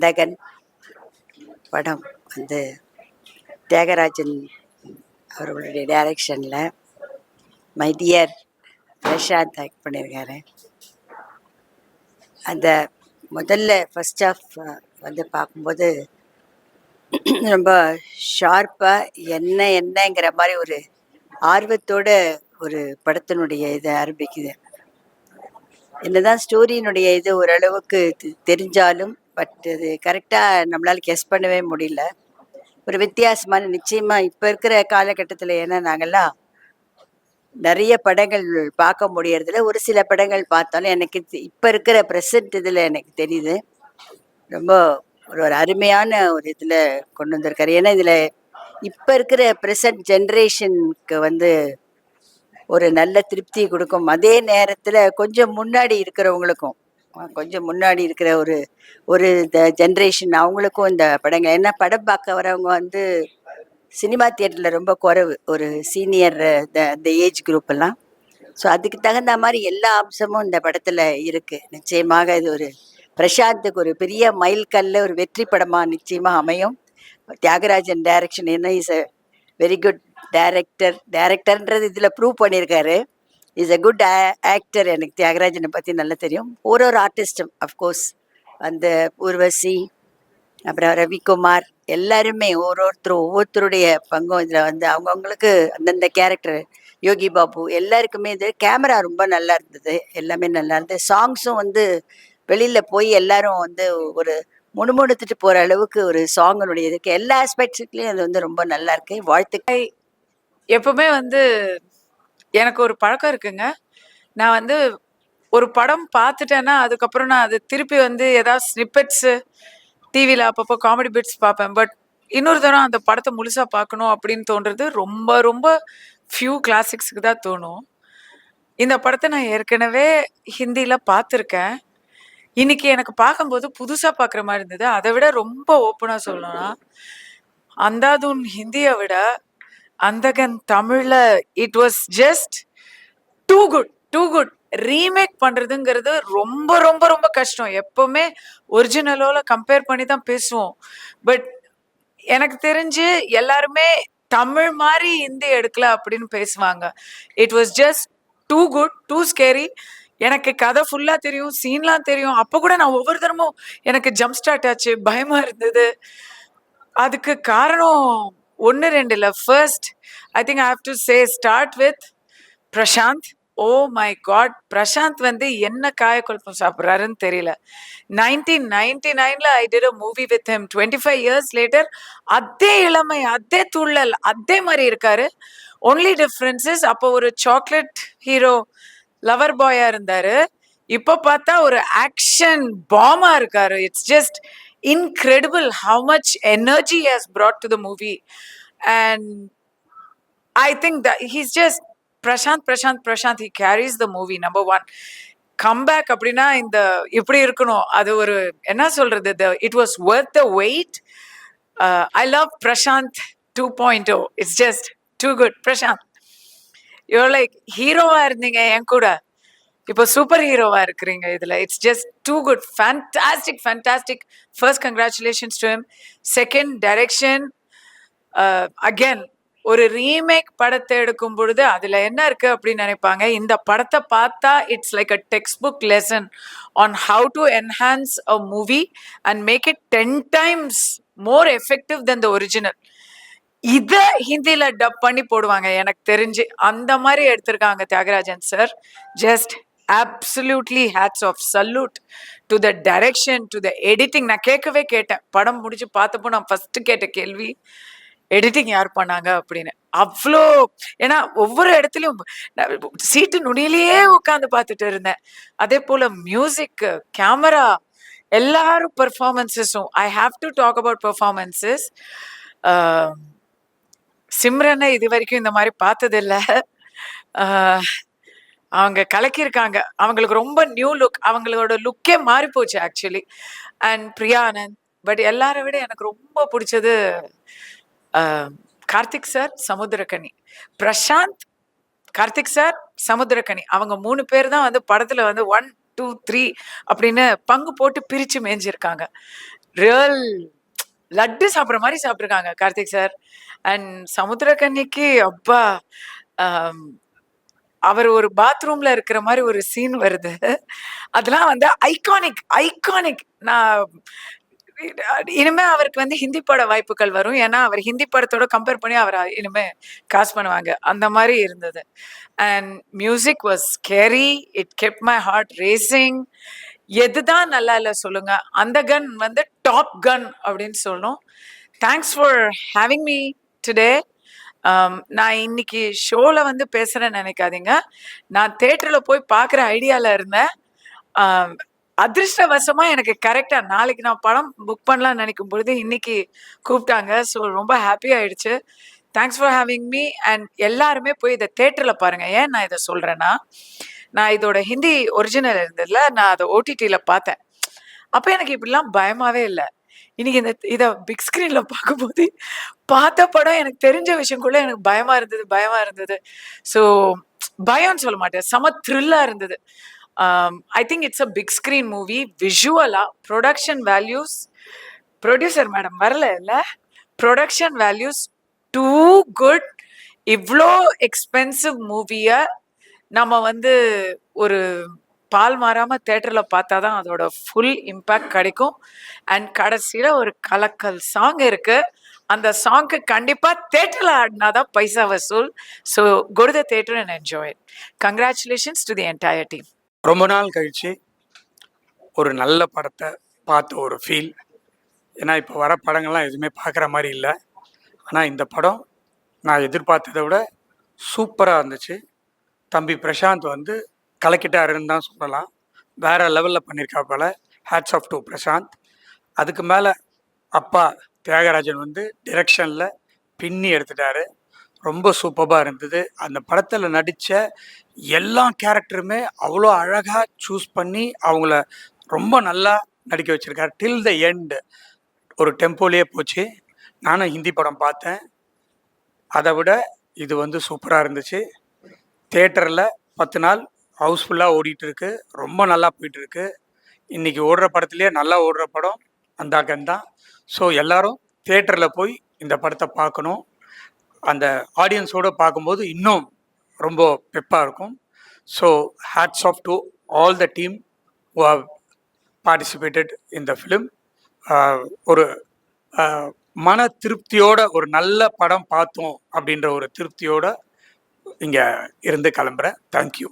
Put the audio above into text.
அந்தகன் படம் வந்து தியாகராஜன் அவர்களுடைய டைரக்ஷனில் மைடியர் பிரசாந்த் ஆக்ட் பண்ணியிருக்காரு அந்த முதல்ல ஃபஸ்ட் ஆஃப் வந்து பார்க்கும்போது ரொம்ப ஷார்ப்பாக என்ன என்னங்கிற மாதிரி ஒரு ஆர்வத்தோட ஒரு படத்தினுடைய இதை ஆரம்பிக்குது. என்னதான் ஸ்டோரியினுடைய இது ஓரளவுக்கு தெ- தெரிஞ்சாலும் பட் இது கரெக்டாக நம்மளால் கெஸ் பண்ணவே முடியல. ஒரு வித்தியாசமான நிச்சயமாக இப்போ இருக்கிற காலகட்டத்தில் ஏன்னா நாங்கள்லாம் நிறைய படங்கள் பார்க்க முடியறதில்ல. ஒரு சில படங்கள் பார்த்தாலும் எனக்கு இப்போ இருக்கிற ப்ரெசன்ட் இதில் எனக்கு தெரியுது. ரொம்ப ஒரு ஒரு அருமையான ஒரு இதில் கொண்டு வந்திருக்காரு. ஏன்னா இதில் இப்போ இருக்கிற ப்ரெசன்ட் ஜென்ரேஷனுக்கு வந்து ஒரு நல்ல திருப்தி கொடுக்கும். அதே நேரத்தில் கொஞ்சம் முன்னாடி இருக்கிறவங்களுக்கும் கொஞ்சம் முன்னாடி இருக்கிற ஒரு ஒரு இந்த ஜென்ரேஷன் அவங்களுக்கும் இந்த படங்கள் ஏன்னா படம் பார்க்க வரவங்க வந்து சினிமா தியேட்டரில் ரொம்ப குறைவு. ஒரு சீனியர் இந்த ஏஜ் குரூப் எல்லாம். ஸோ அதுக்கு தகுந்த மாதிரி எல்லா அம்சமும் இந்த படத்தில் இருக்குது நிச்சயமாக இது ஒரு பிரசாந்துக்கு ஒரு பெரிய மைல்கல்ல ஒரு வெற்றி படமாக நிச்சயமாக அமையும். தியாகராஜன் டைரக்ஷன் என்ன is a very good director டைரக்டர்ன்றது இதில் ப்ரூவ் பண்ணியிருக்காரு. இஸ் எ குட் ஆக்டர் எனக்கு தியாகராஜனை பற்றி நல்லா தெரியும். ஒரு ஒரு ஆர்டிஸ்டும் அஃப்கோர்ஸ் அந்த ஊர்வசி அப்புறம் ரவிக்குமார் எல்லாருமே ஒரு ஒருத்தர் ஒவ்வொருத்தருடைய பங்கும் இதில் வந்து அவங்கவுங்களுக்கு அந்தந்த கேரக்டர் யோகி பாபு எல்லாருக்குமே இது கேமரா ரொம்ப நல்லா இருந்தது. எல்லாமே நல்லா இருந்தது. சாங்ஸும் வந்து வெளியில் போய் எல்லாரும் வந்து ஒரு முணுமுணுத்துட்டு போகிற அளவுக்கு ஒரு சாங்கினுடைய இதுக்கு எல்லா ஆஸ்பெக்ட்ஸ்லையும் அது வந்து ரொம்ப நல்லா இருக்கு. வாழ்த்துக்கள். எப்பவுமே வந்து எனக்கு ஒரு பழக்கம் இருக்குங்க. நான் வந்து ஒரு படம் பார்த்துட்டேன்னா அதுக்கப்புறம் நான் அது திருப்பி வந்து ஏதாவது ஸ்னிப்பெட்ஸு டிவியில் அப்பப்போ காமெடி பிட்ஸ் பார்ப்பேன். பட் இன்னொரு தரம் அந்த படத்தை முழுசாக பார்க்கணும் அப்படின்னு தோன்றது ரொம்ப ரொம்ப ஃபியூ கிளாசிக்ஸுக்கு தான் தோணும். இந்த படத்தை நான் ஏற்கனவே ஹிந்தியில் பார்த்துருக்கேன். இன்னைக்கு எனக்கு பார்க்கும்போது புதுசாக பார்க்குற மாதிரி இருந்தது. அதை விட ரொம்ப ஓப்பனாக சொல்லணும்னா அந்தாதுன் ஹிந்தியை விட அந்தகன் தமிழ்ல it was just too good too good remake பண்றதுங்கிறது ரொம்ப ரொம்ப ரொம்ப கஷ்டம். எப்பவுமே ஒரிஜினலோட கம்பேர் பண்ணி தான் பேசுவோம். பட் எனக்கு தெரிஞ்சு எல்லாருமே தமிழ் மாதிரி ஹிந்தி எடுக்கல அப்படின்னு பேசுவாங்க. It was just too good too scary எனக்கு கதை ஃபுல்லா தெரியும் சீன்லாம் தெரியும். அப்போ கூட நான் ஒவ்வொரு தரமும் எனக்கு ஜம்ப் ஸ்டார்ட் ஆச்சு பயமா இருந்தது. அதுக்கு காரணம் ஒன்று ரெண்டு இல்லை first I think I have to say start with Prashanth oh my god Prashanth வந்து என்ன காயக்குழப்பம் சாப்பிட்றாருன்னு தெரியல. நைன்டீன் நைன்டி நைன்ல I did a movie with him twenty five years later அதே இளமை அதே துள்ளல் அதே மாதிரி இருக்காரு. ஒன்லி டிஃப்ரென்சஸ் அப்போ ஒரு சாக்லேட் ஹீரோ லவர் பாயா இருந்தாரு. இப்போ பார்த்தா ஒரு ஆக்ஷன் பாமா இருக்காரு. It's just incredible how much energy has brought to the movie and I think that he's just Prashant, Prashant, Prashant. He carries the movie number one. Comeback அப்படின்னா இந்த இப்படி இருக்கணும் அது ஒரு என்ன சொல்றது it was worth the wait I love Prashanth two point O it's just too good Prashanth you like ஹீரோவா இருந்தீங்க என் கூட இப்போ சூப்பர் ஹீரோவா இருக்கிறீங்க இதுல. It's just too good fantastic fantastic first congratulations to him second direction again ஒரு remake படத்தை எடுக்கும் பொழுது அதுல என்ன இருக்கு அப்படின்னு நினைப்பாங்க? இந்த படத்தை பார்த்தா it's like a text book lesson on how to enhance a movie and make it ten times more effective than the original இதை ஹிந்தியில் டப் பண்ணி போடுவாங்க எனக்கு தெரிஞ்சு. அந்த மாதிரி எடுத்திருக்காங்க Thiagarajan sir just absolutely hats off salute to the direction to the editing நான் கேட்கவே கேட்டேன். படம் முடிச்சு பார்த்தப்போ நான் ஃபர்ஸ்ட் கேட்ட கேள்வி எடிட்டிங் யார் பண்ணாங்க? அப்படின்னு. அவ்வளோ ஏன்னா ஒவ்வொரு இடத்துலையும் சீட்டு நுனியிலேயே உட்காந்து பார்த்துட்டு இருந்தேன். அதே போல மியூசிக் கேமரா எல்லாரும் பெர்ஃபார்மன்ஸஸும் I have to talk about performances சிம்ரனை இது வரைக்கும் இந்த மாதிரி பார்த்ததில்ல. அவங்க கலக்கியிருக்காங்க. அவங்களுக்கு ரொம்ப நியூ லுக் அவங்களோட லுக்கே மாறி போச்சு actually and Priya Anand. But எல்லாரை விட எனக்கு ரொம்ப பிடிச்சது கார்த்திக் சார் சமுத்திரக்கனி. பிரசாந்த் கார்த்திக் சார் சமுத்திரக்கனி. அவங்க மூணு பேர் தான் வந்து படத்துல வந்து ஒன் டூ த்ரீ அப்படின்னு பங்கு போட்டு பிரிச்சு மேய்ஞ்சிருக்காங்க. ரியல் லட்டு சாப்பிட்ற மாதிரி சாப்பிட்ருக்காங்க கார்த்திக் சார் அண்ட் சமுத்திரக்கன்னிக்கு அப்பா அவர் ஒரு பாத்ரூம்ல இருக்கிற மாதிரி ஒரு சீன் வருது. அதெல்லாம் வந்து ஐகானிக் ஐகானிக் நான் இனிமே அவருக்கு வந்து ஹிந்தி பட வாய்ப்புகள் வரும். ஏன்னா அவர் ஹிந்தி படத்தோட கம்பேர் பண்ணி அவர் இனிமே காசு பண்ணுவாங்க. அந்த மாதிரி இருந்தது. And music was carry it kept my heart racing எதுதான் நல்லா இல்லை சொல்லுங்க. அந்த கன் வந்து டாப் கன் அப்படின்னு சொல்லணும் thanks for having me today நான் இன்னைக்கு ஷோவில் வந்து பேசுகிறேன்னு நினைக்காதீங்க. நான் தேட்டரில் போய் பார்க்குற ஐடியாவில் இருந்தேன். அதிர்ஷ்டவசமா எனக்கு கரெக்டா நாளைக்கு நான் படம் புக் பண்ணலாம்னு நினைக்கும் பொழுது இன்னைக்கு கூப்பிட்டாங்க. ஸோ ரொம்ப ஹாப்பி ஆயிடுச்சு. Thanks for having me and எல்லாருமே போய் இதை தேட்டரில் பாருங்க. ஏன் நான் இதை சொல்றேன்னா நான் இதோட ஹிந்தி ஒரிஜினல் இருந்ததுல நான் அதை ஓடிடியில் பார்த்தேன். அப்போ எனக்கு இப்படிலாம் பயமாவே இல்லை. இன்னைக்கு இந்த இதை பிக் ஸ்க்ரீனில் பார்க்கும்போது பார்த்த படம் எனக்கு தெரிஞ்ச விஷயம் கூட எனக்கு பயமா இருந்தது பயமா இருந்தது. ஸோ பயம்னு சொல்ல மாட்டேன். செம த்ரில்லாக இருந்தது. I think it's a big screen movie விஷுவலா production values producer madam வரல இல்லை? ப்ரொடக்ஷன் வேல்யூஸ் டூ குட் இவ்வளோ எக்ஸ்பென்சிவ் மூவியை நம்ம வந்து ஒரு பால் மாறாம தேட்டர்ல பார்த்தா தான் அதோட ஃபுல் இம்பேக்ட் கிடைக்கும். அண்ட் கடைசியில ஒரு கலக்கல் சாங் இருக்கு. அந்த சாங்க்கு கண்டிப்பா தேட்டர்ல ஆடினாதான் பைசா வசூல். So good the theatre and enjoy congratulations to the entire team ரொம்ப நாள் கழிச்சு ஒரு நல்ல படத்தை பார்த்த ஒரு ஃபீல் ஏன்னா இப்போ வர படங்கள்லாம் எதுவுமே பார்க்குற மாதிரி இல்லை. ஆனால் இந்த படம் நான் எதிர்பார்த்ததை விட சூப்பராக இருந்துச்சு. தம்பி பிரசாந்த் வந்து கலக்கிட்டாருன்னு தான் சொல்லலாம். வேற லெவலில் பண்ணியிருக்கா போல். Hats off to Prashanth. அதுக்கு மேலே அப்பா தியாகராஜன் வந்து டிரெக்ஷனில் பின்னி எடுத்துட்டாரு. ரொம்ப சூப்பராக இருந்தது. அந்த படத்தில் நடித்த எல்லா கேரக்டருமே அவ்வளோ அழகாக சூஸ் பண்ணி அவங்கள ரொம்ப நல்லா நடிக்க வச்சுருக்காரு. டில் த எண்ட் ஒரு டெம்போலேயே போச்சு. நானும் ஹிந்தி படம் பார்த்தேன். அதை விட இது வந்து சூப்பராக இருந்துச்சு. தேட்டரில் பத்து நாள் ஹவுஸ்ஃபுல்லாக ஓடிட்டுருக்கு. ரொம்ப நல்லா போயிட்டுருக்கு. இன்றைக்கி ஓடுற படத்துலேயே நல்லா ஓடுற படம் அந்தாக்கன் தான். ஸோ எல்லோரும் தேட்டரில் போய் இந்த படத்தை பார்க்கணும். அந்த ஆடியன்ஸோடு பார்க்கும்போது இன்னும் ரொம்ப பெப்பாக இருக்கும். So hats off to all the team who have participated in film ஒரு மன திருப்தியோட ஒரு நல்ல படம் பார்த்தோம் அப்படின்ற ஒரு திருப்தியோட இங்கே இருந்து கிளம்புறேன். தேங்க்யூ